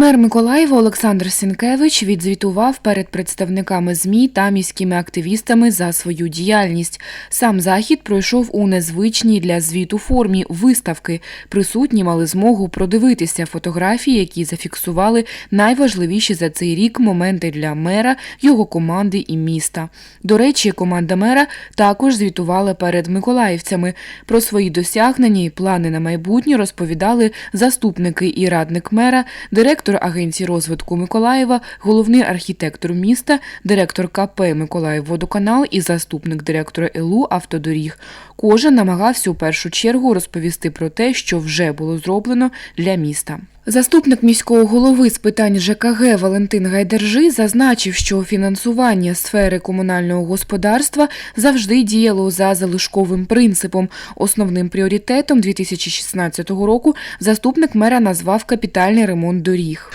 Мер Миколаєва Олександр Сінкевич відзвітував перед представниками ЗМІ та міськими активістами за свою діяльність. Сам захід пройшов у незвичній для звіту формі виставки. Присутні мали змогу продивитися фотографії, які зафіксували найважливіші за цей рік моменти для мера, його команди і міста. До речі, команда мера також звітувала перед миколаївцями. Про свої досягнення і плани на майбутнє розповідали заступники і радник мера, директор Агенції розвитку Миколаєва, головний архітектор міста, директор КП Миколаївводоканал і заступник директора ЕЛУ Автодоріг. Кожен намагався у першу чергу розповісти про те, що вже було зроблено для міста. Заступник міського голови з питань ЖКГ Валентин Гайдержи зазначив, що фінансування сфери комунального господарства завжди діяло за залишковим принципом. Основним пріоритетом 2016 року заступник мера назвав капітальний ремонт доріг.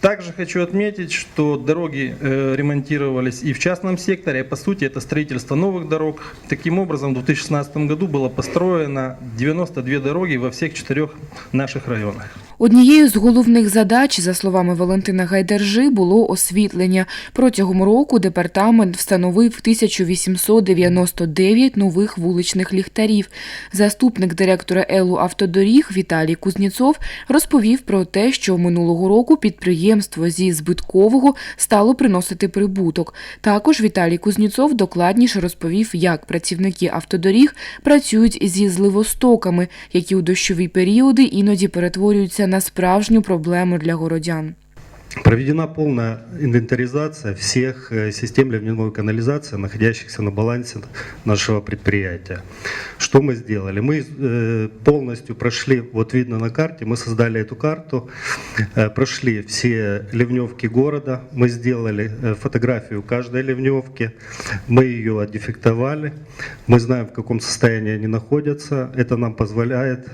Также хочу отметить, что дороги э, ремонтировались и в частном секторе, и по сути это строительство новых дорог. Таким образом, в 2016 году было построено 92 дороги во всех четырех наших районах. Однією з головних задач, за словами Валентина Гайдержи, було освітлення. Протягом року департамент встановив 1899 нових вуличних ліхтарів. Заступник директора Елу автодоріг Віталій Кузніцов розповів про те, що минулого року підприємство зі збиткового стало приносити прибуток. Також Віталій Кузніцов докладніше розповів, як працівники автодоріг працюють зі зливостоками, які у дощові періоди іноді перетворюються на справжню проблему для городян. Проведена полная инвентаризация всех э, систем ливневой канализации, находящихся на балансе нашего предприятия. Что мы сделали? Мы э, полностью прошли, вот видно на карте, мы создали эту карту, э, прошли все ливневки города, мы сделали фотографию каждой ливневки, мы ее отдефектовали, мы знаем, в каком состоянии они находятся. Это нам позволяет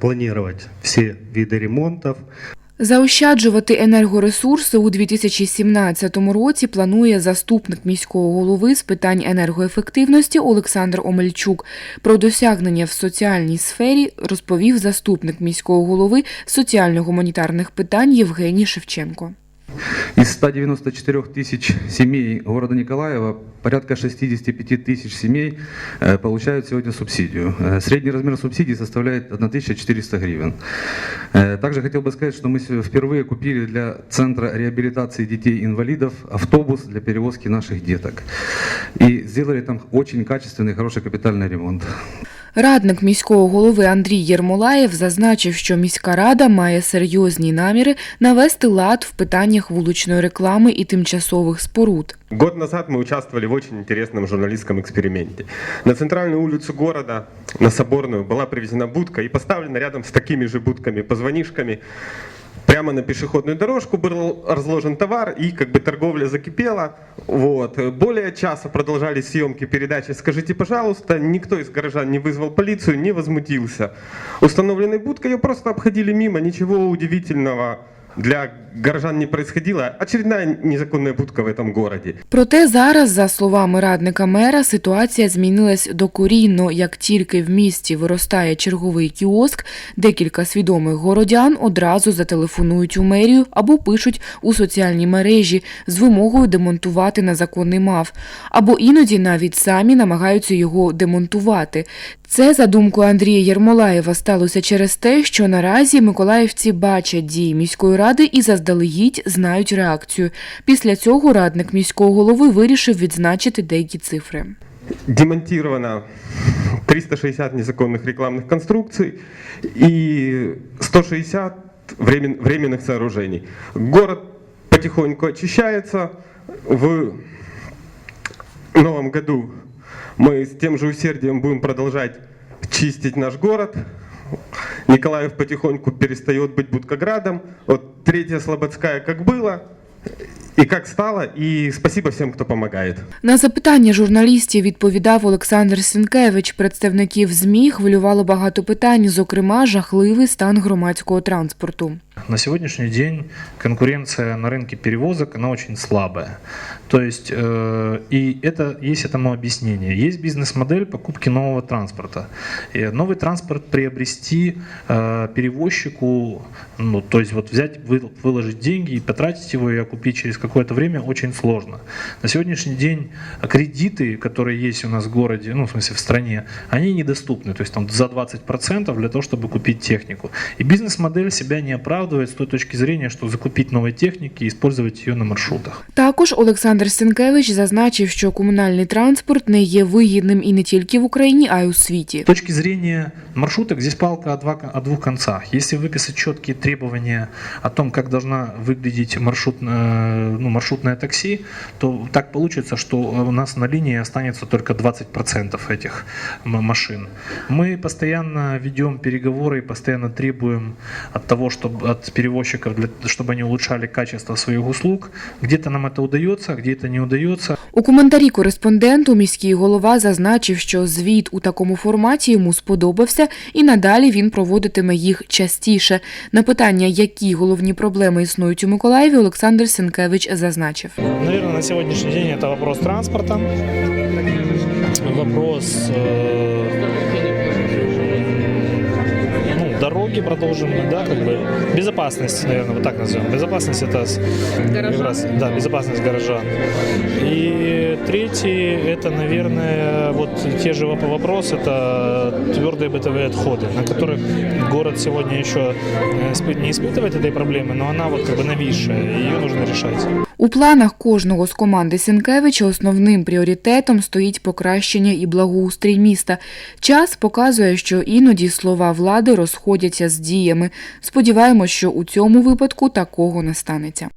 планировать все виды ремонтов, Заощаджувати енергоресурси у 2017 році планує заступник міського голови з питань енергоефективності Олександр Омельчук. Про досягнення в соціальній сфері розповів заступник міського голови соціально-гуманітарних питань Євгеній Шевченко. Из 194 тысяч семей города Николаева порядка 65 тысяч семей э, получают сегодня субсидию. Э, Средний размер субсидии составляет 1400 гривен. Э, Также хотел бы сказать, что мы впервые купили для Центра реабилитации детей-инвалидов автобус для перевозки наших деток. И сделали там очень качественный, хороший капитальный ремонт. Радник міського голови Андрій Єрмолаєв зазначив, що міська рада має серйозні наміри навести лад в питаннях вуличної реклами і тимчасових споруд. Год назад мы участвовали в очень интересном журналистском эксперименте. На центральную улицу города, на Соборную, была привезена будка и поставлена рядом с такими же будками-позвонишками. Прямо на пешеходную дорожку был разложен товар, и как бы торговля закипела. Вот. Более часа продолжались съемки передачи «Скажите, пожалуйста». Никто из горожан не вызвал полицию, не возмутился. Установленной будкой ее просто обходили мимо, ничего удивительного для горожан не происходило. Очередная незаконная будка в этом городе. Проте зараз, за словами радника мера, ситуація змінилась докорінно. Як тільки в місті виростає черговий кіоск, декілька свідомих городян одразу зателефонують у мерію або пишуть у соціальні мережі з вимогою демонтувати незаконний мав, або іноді навіть самі намагаються його демонтувати. Це, за думкою Андрія Єрмолаєва, сталося через те, що наразі миколаївці бачать дії міської ради і заздалегідь знають реакцію. Після цього радник міського голови вирішив відзначити деякі цифри. демонтировано 360 незаконных рекламных конструкций и 160 времен- временных сооружений. Город потихоньку очищается. В новом году мы с тем же усердием будем продолжать чистить наш город. Николаев потихоньку перестает быть Будкоградом. Вот третья Слободская как было, и как стало, и спасибо всем, кто помогает. На запитання журналістів відповідав Олександр Сінкевич. Представників ЗМІ хвилювало багато питань, зокрема, жахливий стан громадського транспорту. На сегодняшний день конкуренция на рынке перевозок, она очень слабая. То есть, э, и это, есть этому объяснение. Есть бизнес-модель покупки нового транспорта. И новый транспорт приобрести э, перевозчику, ну, то есть вот взять, вы- выложить деньги и потратить его и окупить через какое-то время очень сложно. На сегодняшний день кредиты, которые есть у нас в городе, ну, в смысле в стране, они недоступны. То есть там за 20% для того, чтобы купить технику. И бизнес-модель себя не оправдывает с той точки зрения, что закупить новой техники и использовать ее на маршрутах. Також Олександр Сінкевич зазначив, що комунальний транспорт не є вигідним і не тільки в Україні, а й у світі. С точки зрения маршруток, здесь палка о, два, о двух концах. Если выписать четкие требования о том, как должна выглядеть маршрут, э, ну, маршрутное такси, то так получится, что у нас на линии останется только 20% этих м- машин. Мы постоянно ведем переговоры и постоянно требуем от того, чтобы от перевозчиков, для, чтобы они улучшали качество своих услуг. Где-то нам это удается, где-то не удается. У коментарі кореспонденту міський голова зазначив, що звіт у такому форматі йому сподобався, і надалі він проводитиме їх частіше. На питання, які головні проблеми існують у Миколаєві, Олександр Сенкевич зазначив. Наверное, на сегодняшний день это вопрос транспорта, вопрос ну, дороги продолжим, да, как бы безопасность, наверное, вот так назовем. Безопасность это с- как раз, да, безопасность горожан. И третий это, наверное, вот те же воп- вопрос, это твердые бытовые отходы, на которых город сегодня еще э, испы- не испытывает этой проблемы, но она вот как бы нависшая, и ее нужно решать. У планах кожного з команди Сінкевича основним пріоритетом стоїть покращення і благоустрій міста. Час показує, що іноді слова влади розходяться з діями. Сподіваємось, що у цьому випадку такого не станеться.